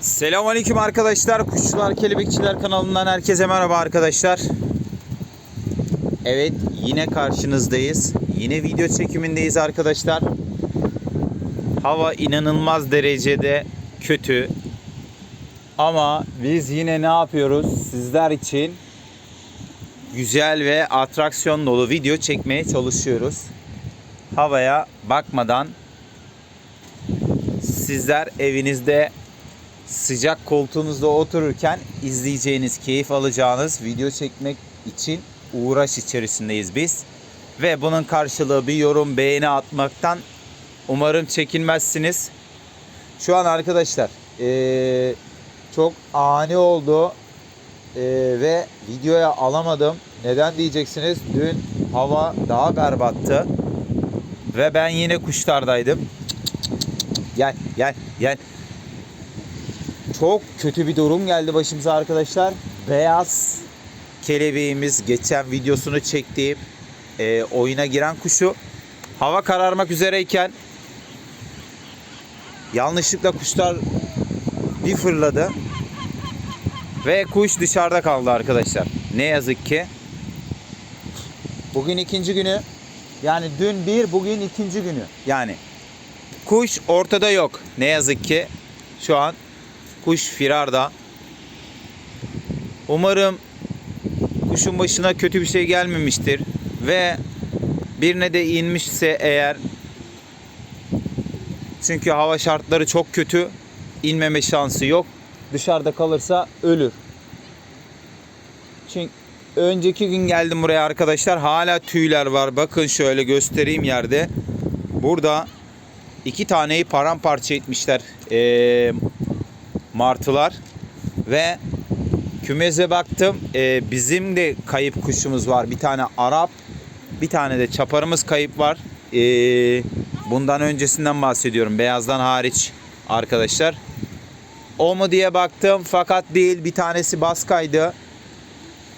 Selamünaleyküm arkadaşlar. Kuşçular Kelebekçiler kanalından herkese merhaba arkadaşlar. Evet, yine karşınızdayız. Yine video çekimindeyiz arkadaşlar. Hava inanılmaz derecede kötü. Ama biz yine ne yapıyoruz? Sizler için güzel ve atraksiyon dolu video çekmeye çalışıyoruz. Havaya bakmadan sizler evinizde sıcak koltuğunuzda otururken izleyeceğiniz, keyif alacağınız video çekmek için uğraş içerisindeyiz biz. Ve bunun karşılığı bir yorum, beğeni atmaktan umarım çekinmezsiniz. Şu an arkadaşlar eee, çok ani oldu eee, ve videoya alamadım. Neden diyeceksiniz? Dün hava daha berbattı ve ben yine kuşlardaydım. Gel, gel, gel çok kötü bir durum geldi başımıza arkadaşlar. Beyaz kelebeğimiz geçen videosunu çektiğim e, oyuna giren kuşu hava kararmak üzereyken yanlışlıkla kuşlar bir fırladı ve kuş dışarıda kaldı arkadaşlar. Ne yazık ki. Bugün ikinci günü. Yani dün bir, bugün ikinci günü. Yani kuş ortada yok. Ne yazık ki şu an Kuş firarda. Umarım kuşun başına kötü bir şey gelmemiştir ve birine de inmişse eğer çünkü hava şartları çok kötü inmeme şansı yok. Dışarıda kalırsa ölür. Çünkü önceki gün geldim buraya arkadaşlar. Hala tüyler var. Bakın şöyle göstereyim yerde. Burada iki taneyi paramparça etmişler. Ee, martılar ve kümeze baktım. Ee, bizim de kayıp kuşumuz var. Bir tane Arap, bir tane de çaparımız kayıp var. Ee, bundan öncesinden bahsediyorum. Beyazdan hariç arkadaşlar. O mu diye baktım fakat değil. Bir tanesi baskaydı.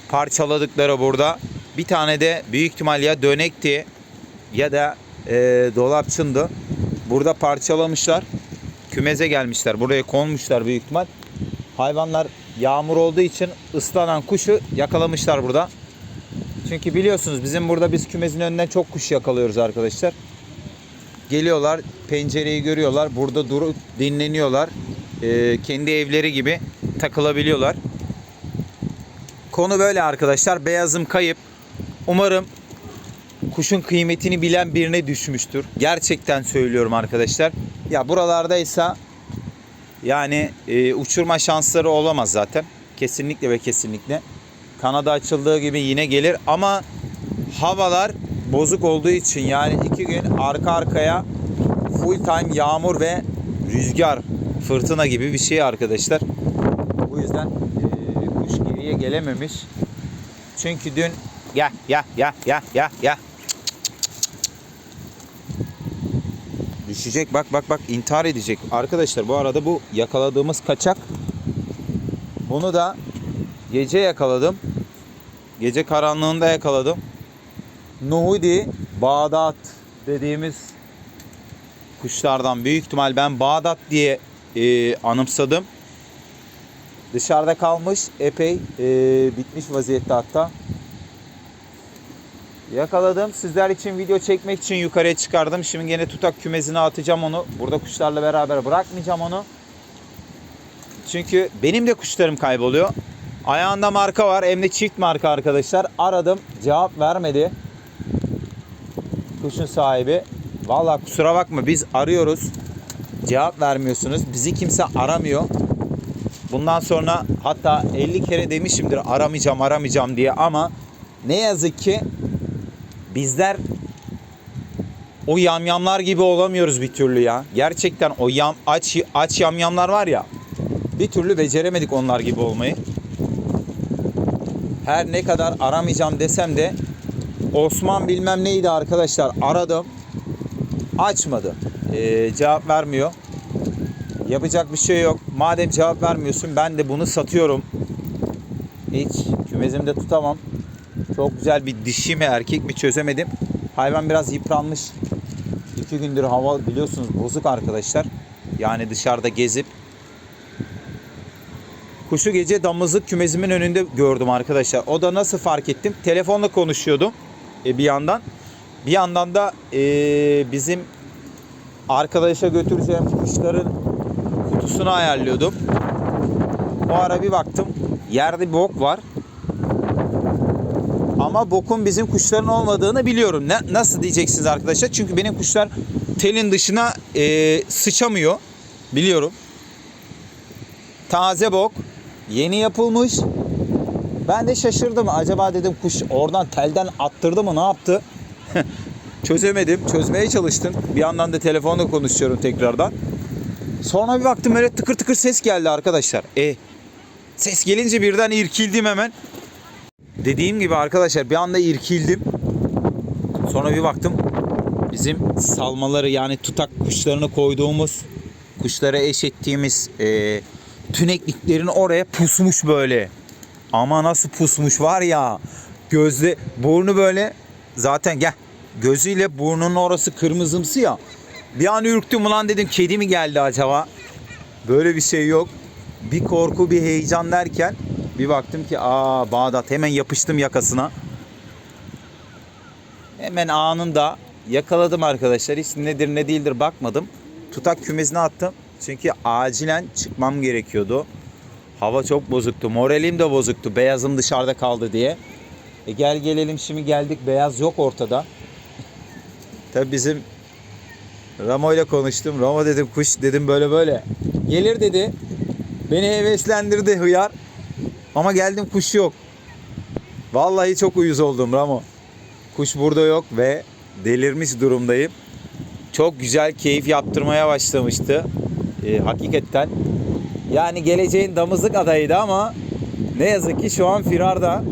Parçaladıkları burada. Bir tane de büyük ihtimal ya dönekti ya da e, dolapçındı. Burada parçalamışlar kümeze gelmişler. Buraya konmuşlar büyük ihtimal. Hayvanlar yağmur olduğu için ıslanan kuşu yakalamışlar burada. Çünkü biliyorsunuz bizim burada biz kümezin önünden çok kuş yakalıyoruz arkadaşlar. Geliyorlar, pencereyi görüyorlar. Burada durup dinleniyorlar. Ee, kendi evleri gibi takılabiliyorlar. Konu böyle arkadaşlar. Beyazım kayıp. Umarım kuşun kıymetini bilen birine düşmüştür. Gerçekten söylüyorum arkadaşlar. Ya buralardaysa yani e, uçurma şansları olamaz zaten. Kesinlikle ve kesinlikle. Kanada açıldığı gibi yine gelir ama havalar bozuk olduğu için yani iki gün arka arkaya full time yağmur ve rüzgar fırtına gibi bir şey arkadaşlar. Bu yüzden e, kuş geriye gelememiş. Çünkü dün ya ya ya ya ya ya Düşecek bak bak bak intihar edecek. Arkadaşlar bu arada bu yakaladığımız kaçak. Bunu da gece yakaladım. Gece karanlığında yakaladım. Nuhudi Bağdat dediğimiz kuşlardan büyük ihtimal ben Bağdat diye e, anımsadım. Dışarıda kalmış epey e, bitmiş vaziyette hatta. Yakaladım. Sizler için video çekmek için yukarıya çıkardım. Şimdi gene tutak kümesine atacağım onu. Burada kuşlarla beraber bırakmayacağım onu. Çünkü benim de kuşlarım kayboluyor. Ayağında marka var. Hem de çift marka arkadaşlar. Aradım. Cevap vermedi. Kuşun sahibi. Vallahi kusura bakma biz arıyoruz. Cevap vermiyorsunuz. Bizi kimse aramıyor. Bundan sonra hatta 50 kere demişimdir aramayacağım aramayacağım diye ama ne yazık ki bizler o yamyamlar gibi olamıyoruz bir türlü ya. Gerçekten o yam aç aç yamyamlar var ya. Bir türlü beceremedik onlar gibi olmayı. Her ne kadar aramayacağım desem de Osman bilmem neydi arkadaşlar aradım. Açmadı. Ee, cevap vermiyor. Yapacak bir şey yok. Madem cevap vermiyorsun ben de bunu satıyorum. Hiç kümezimde tutamam. Çok güzel bir dişi mi erkek mi çözemedim. Hayvan biraz yıpranmış. İki gündür hava biliyorsunuz bozuk arkadaşlar. Yani dışarıda gezip Kuşu gece damızlık kümesimin önünde gördüm arkadaşlar. O da nasıl fark ettim? Telefonla konuşuyordum e, bir yandan. Bir yandan da e, bizim arkadaşa götüreceğim kuşların kutusunu ayarlıyordum. O ara bir baktım yerde bir bok var. Ama bokun bizim kuşların olmadığını biliyorum. Ne, nasıl diyeceksiniz arkadaşlar? Çünkü benim kuşlar telin dışına e, sıçamıyor. Biliyorum. Taze bok. Yeni yapılmış. Ben de şaşırdım. Acaba dedim kuş oradan telden attırdı mı ne yaptı? Çözemedim. Çözmeye çalıştım. Bir yandan da telefonla konuşuyorum tekrardan. Sonra bir baktım böyle tıkır tıkır ses geldi arkadaşlar. E ses gelince birden irkildim hemen. Dediğim gibi arkadaşlar bir anda irkildim. Sonra bir baktım bizim salmaları yani tutak kuşlarını koyduğumuz kuşlara eş ettiğimiz e, tünekliklerin oraya pusmuş böyle. Ama nasıl pusmuş var ya. Gözde burnu böyle zaten gel gözüyle burnunun orası kırmızımsı ya. Bir an ürktüm ulan dedim kedi mi geldi acaba? Böyle bir şey yok. Bir korku bir heyecan derken bir baktım ki aa Bağdat hemen yapıştım yakasına. Hemen anında yakaladım arkadaşlar. Hiç nedir ne değildir bakmadım. Tutak kümesine attım. Çünkü acilen çıkmam gerekiyordu. Hava çok bozuktu. Moralim de bozuktu. Beyazım dışarıda kaldı diye. E gel gelelim şimdi geldik. Beyaz yok ortada. Tabi bizim Ramo ile konuştum. Ramo dedim kuş dedim böyle böyle. Gelir dedi. Beni heveslendirdi hıyar. Ama geldim kuş yok. Vallahi çok uyuz oldum Ramo. Kuş burada yok ve delirmiş durumdayım. Çok güzel keyif yaptırmaya başlamıştı. Ee, hakikaten. Yani geleceğin damızlık adayıydı ama ne yazık ki şu an firarda.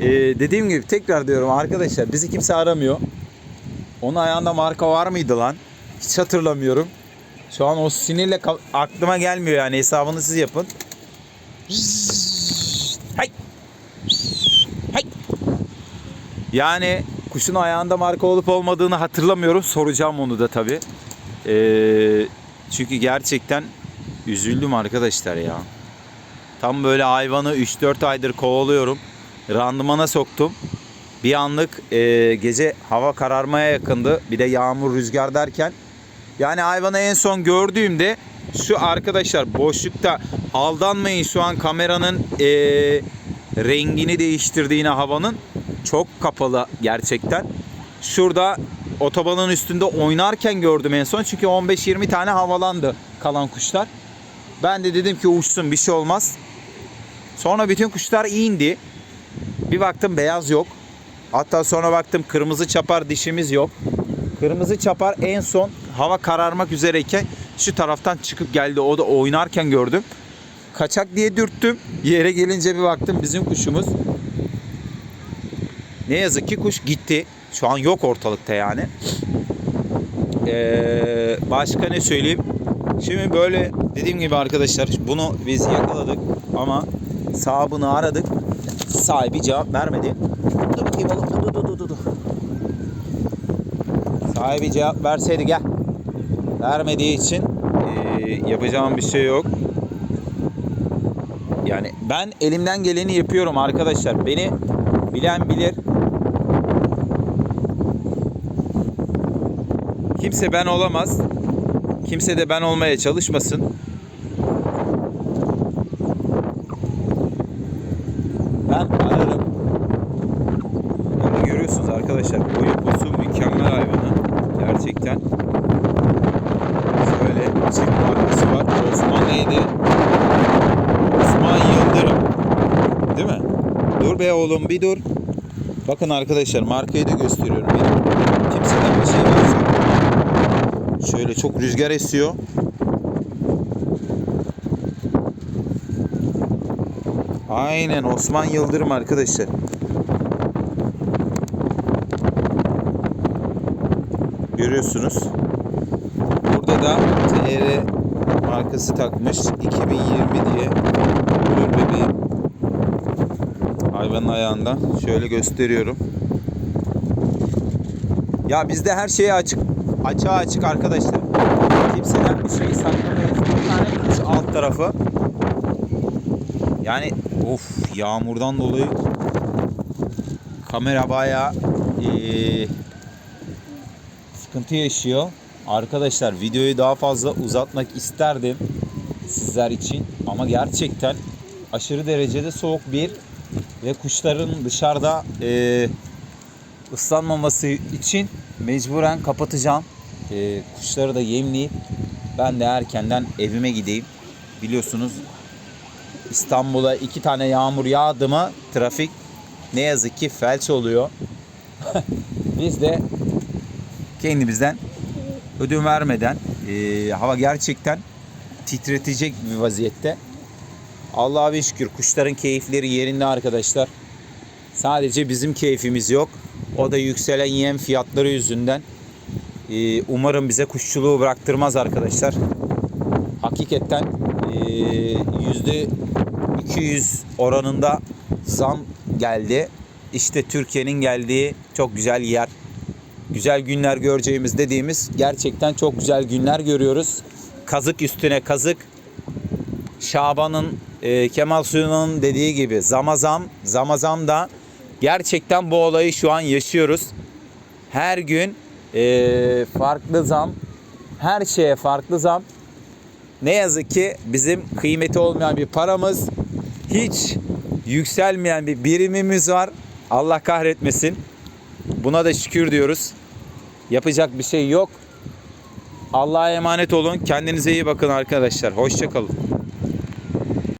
Ee, dediğim gibi tekrar diyorum arkadaşlar bizi kimse aramıyor. Onun ayağında marka var mıydı lan? Hiç hatırlamıyorum. Şu an o sinirle aklıma gelmiyor yani hesabını siz yapın. Hay. Yani kuşun ayağında marka olup olmadığını hatırlamıyorum. Soracağım onu da tabii. Ee, çünkü gerçekten üzüldüm arkadaşlar ya. Tam böyle hayvanı 3-4 aydır kovalıyorum. Randımana soktum. Bir anlık e, gece hava kararmaya yakındı. Bir de yağmur rüzgar derken. Yani hayvanı en son gördüğümde şu arkadaşlar boşlukta aldanmayın şu an kameranın e, rengini değiştirdiğine havanın çok kapalı gerçekten. Şurada otobanın üstünde oynarken gördüm en son. Çünkü 15-20 tane havalandı kalan kuşlar. Ben de dedim ki uçsun bir şey olmaz. Sonra bütün kuşlar indi. Bir baktım beyaz yok. Hatta sonra baktım kırmızı çapar dişimiz yok. Kırmızı çapar en son hava kararmak üzereyken şu taraftan çıkıp geldi. O da oynarken gördüm. Kaçak diye dürttüm. Yere gelince bir baktım bizim kuşumuz. Ne yazık ki kuş gitti. Şu an yok ortalıkta yani. Ee, başka ne söyleyeyim? Şimdi böyle dediğim gibi arkadaşlar bunu biz yakaladık ama sahibini aradık. Sahibi cevap vermedi. Dur bakayım oğlum. Dur dur dur. Sahibi cevap verseydi gel. Vermediği için eee, yapacağım bir şey yok. Yani ben elimden geleni yapıyorum arkadaşlar. Beni bilen bilir. Kimse ben olamaz. Kimse de ben olmaya çalışmasın. Ben ararım. Bunu görüyorsunuz arkadaşlar. Boyu posu mükemmel hayvanı. Gerçekten. Şöyle çift markası var. Osman neydi? Osman Yıldırım. Değil mi? Dur be oğlum bir dur. Bakın arkadaşlar markayı da gösteriyorum. Benim kimseden bir şey yok. Şöyle çok rüzgar esiyor. Aynen Osman Yıldırım arkadaşlar. Görüyorsunuz. Burada da TR markası takmış 2020 diye Ölür bebeğim hayvanın ayağında şöyle gösteriyorum. Ya bizde her şeye açık. Açığa açık arkadaşlar. Kimseden bir şey saklamayız. Bir tane kuş alt tarafı. Yani of yağmurdan dolayı kamera bayağı eee, sıkıntı yaşıyor. Arkadaşlar videoyu daha fazla uzatmak isterdim sizler için ama gerçekten aşırı derecede soğuk bir ve kuşların dışarıda eee, ıslanmaması için mecburen kapatacağım. Eee, kuşları da yemleyip ben de erkenden evime gideyim. Biliyorsunuz İstanbul'a iki tane yağmur yağdı mı trafik ne yazık ki felç oluyor. Biz de kendimizden ödün vermeden eee, hava gerçekten titretecek bir vaziyette. Allah'a bir şükür kuşların keyifleri yerinde arkadaşlar. Sadece bizim keyfimiz yok. O da yükselen yem fiyatları yüzünden. Eee, umarım bize kuşçuluğu bıraktırmaz arkadaşlar. Hakikaten eee, yüzde 200 oranında zam geldi. İşte Türkiye'nin geldiği çok güzel yer. Güzel günler göreceğimiz dediğimiz gerçekten çok güzel günler görüyoruz. Kazık üstüne kazık. Şaban'ın e, Kemal Suyun'un dediği gibi zamazam zamazam da gerçekten bu olayı şu an yaşıyoruz. Her gün e, farklı zam, her şeye farklı zam. Ne yazık ki bizim kıymeti olmayan bir paramız, hiç yükselmeyen bir birimimiz var. Allah kahretmesin. Buna da şükür diyoruz. Yapacak bir şey yok. Allah'a emanet olun. Kendinize iyi bakın arkadaşlar. Hoşçakalın.